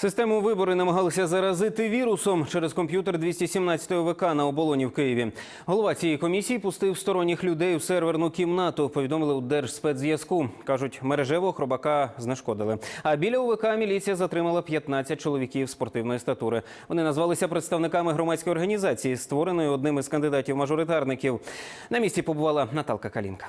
Систему вибори намагалися заразити вірусом через комп'ютер 217 ВК на оболоні в Києві. Голова цієї комісії пустив сторонніх людей у серверну кімнату. Повідомили у Держспецзв'язку. кажуть, мережевого хробака знешкодили. А біля УВК міліція затримала 15 чоловіків спортивної статури. Вони назвалися представниками громадської організації, створеної одним із кандидатів-мажоритарників. На місці побувала Наталка Калінка.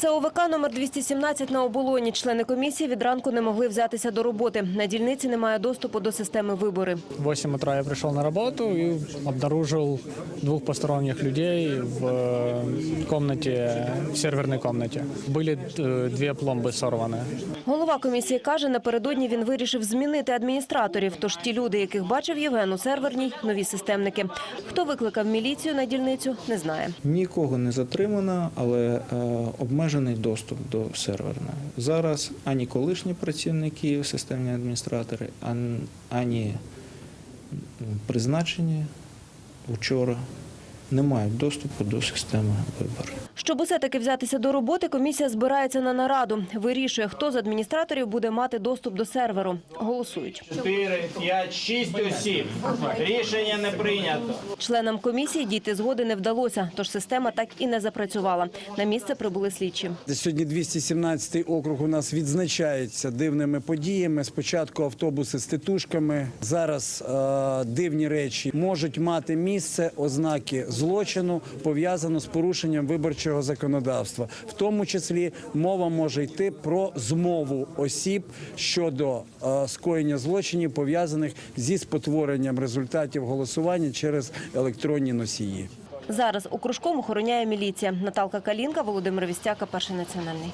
Це ОВК номер 217 на оболоні. Члени комісії від ранку не могли взятися до роботи. На дільниці немає доступу до системи вибори. В 8 утра я пришел на работу и обнаружил двух посторонних людей в э, комнате, в серверной комнате. Были э, две пломбы сорваны. Голова комісії каже, напередодні він вирішив змінити адміністраторів. Тож ті люди, яких бачив Євген у серверній, нові системники. Хто викликав міліцію на дільницю, не знає. Нікого не затримано, але е, обмежений доступ до серверної. Зараз ані колишні працівники, системні адміністратори, ані призначені вчора не мають доступу до системи виборів. Щоб усе таки взятися до роботи, комісія збирається на нараду. Вирішує, хто з адміністраторів буде мати доступ до серверу. Голосують. 4, 5, 6 осіб. Рішення не прийнято. Членам комісії дійти згоди не вдалося, тож система так і не запрацювала. На місце прибули слідчі. Сьогодні 217 округ у нас відзначається дивними подіями. Спочатку автобуси з титушками. Зараз е, дивні речі можуть мати місце ознаки злочину пов'язано з порушенням виборчого законодавства. В тому числі мова може йти про змову осіб щодо е, скоєння злочинів пов'язаних зі спотворенням результатів голосування через електронні носії. Зараз у кружком охороняє міліція. Наталка Калінка, Володимир Вістяка, перший національний.